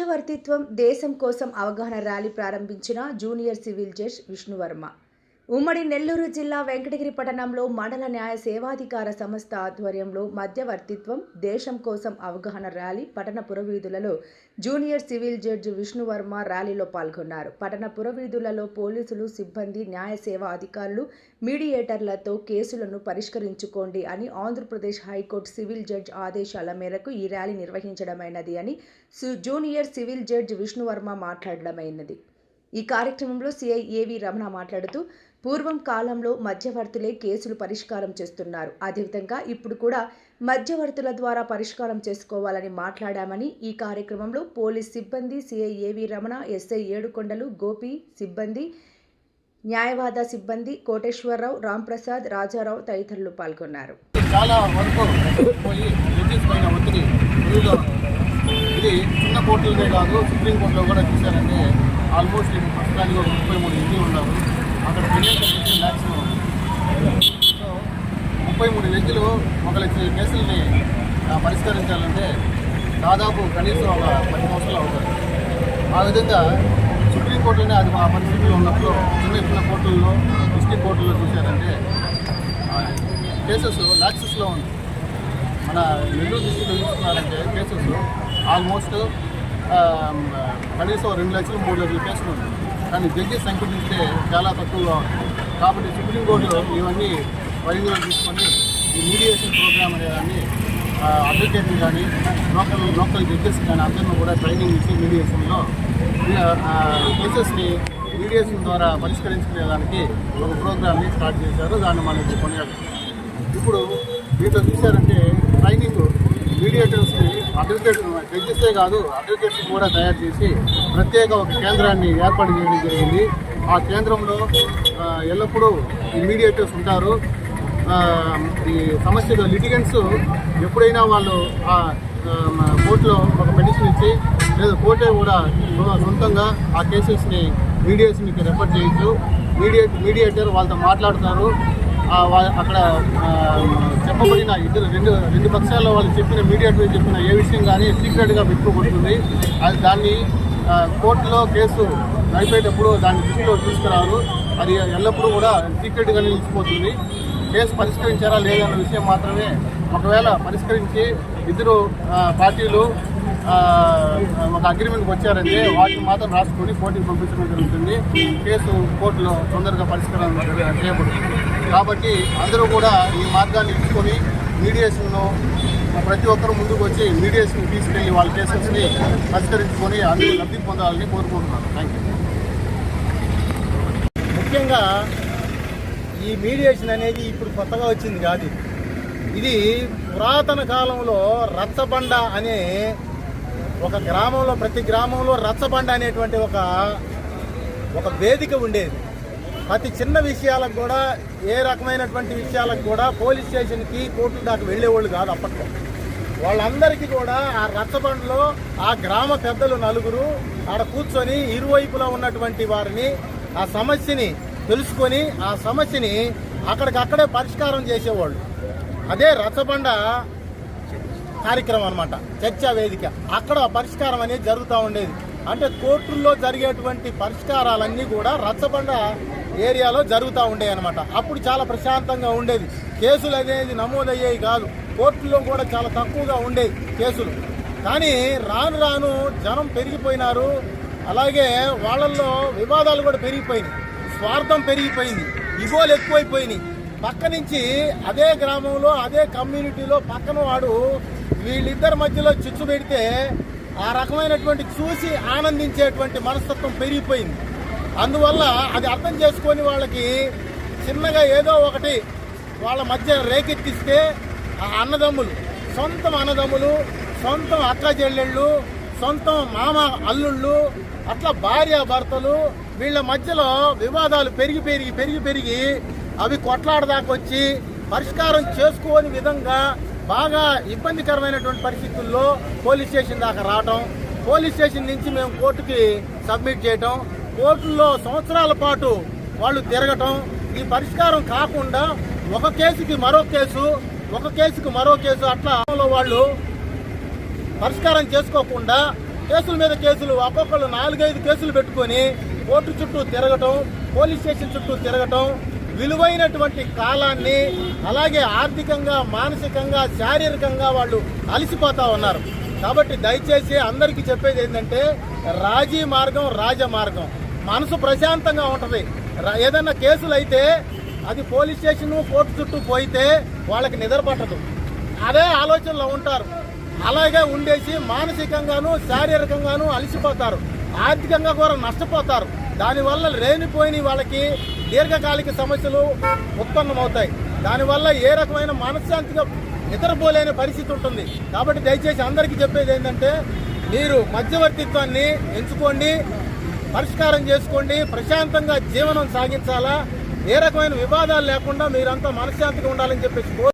మధ్యవర్తిత్వం దేశం కోసం అవగాహన ర్యాలీ ప్రారంభించిన జూనియర్ సివిల్ జడ్జ్ విష్ణువర్మ. ఉమ్మడి నెల్లూరు జిల్లా వెంకటగిరి పట్టణంలో మండల న్యాయ సేవాధికార సంస్థ ఆధ్వర్యంలో మధ్యవర్తిత్వం దేశం కోసం అవగాహన ర్యాలీ పట్టణ పురవీధులలో జూనియర్ సివిల్ జడ్జి విష్ణువర్మ ర్యాలీలో పాల్గొన్నారు. పట్టణ పురవీధులలో పోలీసులు సిబ్బంది న్యాయ సేవ అధికారులు మీడియేటర్లతో కేసులను పరిష్కరించుకోండి అని ఆంధ్రప్రదేశ్ హైకోర్టు సివిల్ జడ్జ్ ఆదేశాల మేరకు ఈ ర్యాలీ నిర్వహించడమైనది అని సు- జూనియర్ సివిల్ జడ్జ్ విష్ణువర్మ మాట్లాడడమైనది. ఈ కార్యక్రమంలో సిఐ ఏవి రమణ మాట్లాడుతూ పూర్వం కాలంలో మధ్యవర్తులే కేసులు పరిష్కారం చేస్తున్నారు. అదేవిధంగా ఇప్పుడు కూడా మధ్యవర్తుల ద్వారా పరిష్కారం చేసుకోవాలని మాట్లాడామని ఈ కార్యక్రమంలో పోలీస్ సిబ్బంది సిఐ ఏవి రమణ ఎస్ఐ ఏడుకొండలు గోపి సిబ్బంది న్యాయవాద సిబ్బంది కోటేశ్వరరావు రాంప్రసాద్ రాజారావు తదితరులు పాల్గొన్నారు. చాలా వరకు ఇది చిన్న కోర్టులనే కాదు సుప్రీంకోర్టులో కూడా చూశారంటే ఆల్మోస్ట్ ఇప్పుడు ప్రస్తుతానికి ఒక ముప్పై మూడు జడ్జిలు ఉన్నారు అక్కడ పెండింగ్ మ్యాక్సిమం సో ముప్పై మూడు వ్యక్తులు ఒక లక్ష కేసుల్ని పరిష్కరించాలంటే దాదాపు కనీసం ఒక పది సంవత్సరాలు అవుతారు ఆ విధంగా సుప్రీంకోర్టులోనే అది ఆ పరిస్థితుల్లో ఉన్నప్పుడు చిన్న చిన్న కోర్టుల్లో డిస్ట్రిక్ట్ కోర్టుల్లో చూశారంటే కేసెస్ లాక్సెస్లో ఉంది మన నెల్లూరు డిస్ట్రిక్ట్ చూస్తున్నారంటే కేసెస్ ఆల్మోస్ట్ కనీసం రెండు లక్షలు మూడు లక్షలు కేసులు ఉంది. కానీ జడ్జెస్ సంఖ్య చూస్తే చాలా తక్కువగా ఉంది. కాబట్టి సుప్రీంకోర్టు ఇవన్నీ పరిధిలో తీసుకొని ఈ మీడియేషన్ ప్రోగ్రామ్ అనేదాన్ని అడ్వకేట్లు కానీ లోకల్ లోకల్ జడ్జెస్ కానీ అందరినీ కూడా ట్రైనింగ్ ఇచ్చి మీడియేషన్లో కేసెస్ని మీడియేషన్ ద్వారా పరిష్కరించుకునేదానికి ఒక ప్రోగ్రామ్ని స్టార్ట్ చేశారు. దాన్ని మనకి కొనియాడు ఇప్పుడు వీటిలో చూశారంటే ట్రైనింగ్ మీడియేటర్స్ని అడ్వకేట్ జడ్జెసే కాదు అడ్వకేట్స్ కూడా తయారు చేసి ప్రత్యేక ఒక కేంద్రాన్ని ఏర్పాటు చేయడం జరిగింది. ఆ కేంద్రంలో ఎల్లప్పుడూ ఈ మీడియేటర్స్ ఉంటారు ఈ సమస్యలు లిటిగెంట్స్ ఎప్పుడైనా వాళ్ళు ఆ కోర్టులో ఒక పెటిషన్ ఇచ్చి లేదా కోర్టే కూడా సొంతంగా ఆ కేసెస్ని మీడియేషన్కి రెఫర్ చేయొచ్చు. మీడియేట్ మీడియేటర్ వాళ్ళతో మాట్లాడతారు. అక్కడ చెప్పబడిన ఇద్దరు రెండు రెండు పక్షాల్లో వాళ్ళు చెప్పిన మీడియా చెప్పిన ఏ విషయం కానీ సీక్రెట్గా పెట్టుకోబడుతుంది అది దాన్ని కోర్టులో కేసు నడిపేటప్పుడు దాన్ని దృష్టిలో తీసుకురారు. అది ఎల్లప్పుడూ కూడా సీక్రెట్గా నిలిచిపోతుంది. కేసు పరిష్కరించారా లేదన్న విషయం మాత్రమే ఒకవేళ పరిష్కరించి ఇద్దరు పార్టీలు ఒక అగ్రిమెంట్కి వచ్చారంటే వాటిని మాత్రం రాసుకొని కోర్టుకి పంపించడం జరుగుతుంది. కేసు కోర్టులో తొందరగా పరిష్కారం చేయబడుతుంది. కాబట్టి అందరూ కూడా ఈ మార్గాన్ని ఎంచుకొని మీడియేషన్ను ప్రతి ఒక్కరు ముందుకు వచ్చి మీడియేషన్ తీసుకెళ్ళి వాళ్ళ కేసెస్ని పరిష్కరించుకొని అందరూ లబ్ధి పొందాలని కోరుకుంటున్నాను. థ్యాంక్ యూ ముఖ్యంగా ఈ మీడియేషన్ అనేది ఇప్పుడు కొత్తగా వచ్చింది కాదు. ఇది పురాతన కాలంలో రచ్చబండ అనే ఒక గ్రామంలో ప్రతి గ్రామంలో రచ్చబండ అనేటువంటి ఒక ఒక వేదిక ఉండేది. ప్రతి చిన్న విషయాలకు కూడా ఏ రకమైనటువంటి విషయాలకు కూడా పోలీస్ స్టేషన్కి కోర్టు దాకా వెళ్ళేవాళ్ళు కాదు అప్పట్లో. వాళ్ళందరికీ కూడా ఆ రచ్చబండలో ఆ గ్రామ పెద్దలు నలుగురు ఆడ కూర్చొని ఇరువైపులా ఉన్నటువంటి వారిని ఆ సమస్యని తెలుసుకొని ఆ సమస్యని అక్కడికక్కడే పరిష్కారం చేసేవాళ్ళు. అదే రచ్చబండ కార్యక్రమం అనమాట చర్చా వేదిక. అక్కడ పరిష్కారం అనేది జరుగుతూ ఉండేది. అంటే కోర్టుల్లో జరిగేటువంటి పరిష్కారాలన్నీ కూడా రచ్చబండ ఏరియాలో జరుగుతూ ఉండేవి అనమాట అప్పుడు చాలా ప్రశాంతంగా ఉండేది. కేసులు అనేది నమోదయ్యేవి కాదు. కోర్టుల్లో కూడా చాలా తక్కువగా ఉండేవి కేసులు. కానీ రాను రాను జనం పెరిగిపోయినారు. అలాగే వాళ్ళల్లో వివాదాలు కూడా పెరిగిపోయినాయి. స్వార్థం పెరిగిపోయింది. ఇగోలు ఎక్కువైపోయినాయి. పక్క నుంచి అదే గ్రామంలో అదే కమ్యూనిటీలో పక్కన వాడు వీళ్ళిద్దరి మధ్యలో చిచ్చు పెడితే ఆ రకమైనటువంటి చూసి ఆనందించేటువంటి మనస్తత్వం పెరిగిపోయింది. అందువల్ల అది అర్థం చేసుకొని వాళ్ళకి చిన్నగా ఏదో ఒకటి వాళ్ళ మధ్య రేకెత్తిస్తే ఆ అన్నదమ్ములు సొంతం అన్నదమ్ములు సొంతం అక్క చెల్లెళ్ళు సొంతం మామ అల్లుళ్ళు అట్లా భార్య భర్తలు వీళ్ళ మధ్యలో వివాదాలు పెరిగి పెరిగి పెరిగి పెరిగి అవి కొట్లాడదాకొచ్చి పరిష్కారం చేసుకోని విధంగా బాగా ఇబ్బందికరమైనటువంటి పరిస్థితుల్లో పోలీస్ స్టేషన్ దాకా రావటం పోలీస్ స్టేషన్ నుంచి మేము కోర్టుకి సబ్మిట్ చేయటం కోర్టుల్లో సంవత్సరాల పాటు వాళ్ళు తిరగటం ఈ పరిష్కారం కాకుండా ఒక కేసుకి మరో కేసు ఒక కేసుకి మరో కేసు అట్లా వాళ్ళు పరిష్కారం చేసుకోకుండా కేసుల మీద కేసులు ఒక్కొక్కళ్ళు నాలుగైదు కేసులు పెట్టుకొని కోర్టు చుట్టూ తిరగటం పోలీస్ స్టేషన్ చుట్టూ తిరగటం విలువైనటువంటి కాలాన్ని అలాగే ఆర్థికంగా మానసికంగా శారీరకంగా వాళ్ళు అలసిపోతా ఉన్నారు. కాబట్టి దయచేసి అందరికీ చెప్పేది ఏంటంటే రాజీ మార్గం రాజ మార్గం. మనసు ప్రశాంతంగా ఉంటుంది. ర- ఏదైనా కేసులు అయితే అది పోలీస్ స్టేషన్ కోర్టు చుట్టూ పోయితే వాళ్ళకి నిద్ర పట్టదు. అదే ఆలోచనలో ఉంటారు. అలాగే ఉండేసి మానసికంగాను శారీరకంగాను అలసిపోతారు. ఆర్థికంగా కూడా నష్టపోతారు. దానివల్ల లేనిపోయిన వాళ్ళకి దీర్ఘకాలిక సమస్యలు ఉత్పన్నమవుతాయి. దానివల్ల ఏ రకమైన మనశ్శాంతిగా నిద్రపోలేని పరిస్థితి ఉంటుంది. కాబట్టి దయచేసి అందరికీ చెప్పేది ఏంటంటే మీరు మధ్యవర్తిత్వాన్ని ఎంచుకోండి పరిష్కారం చేసుకోండి ప్రశాంతంగా జీవనం సాగించాలా ఏ రకమైన వివాదాలు లేకుండా మీరంతా మనశ్శాంతిగా ఉండాలని చెప్పేసి కోరు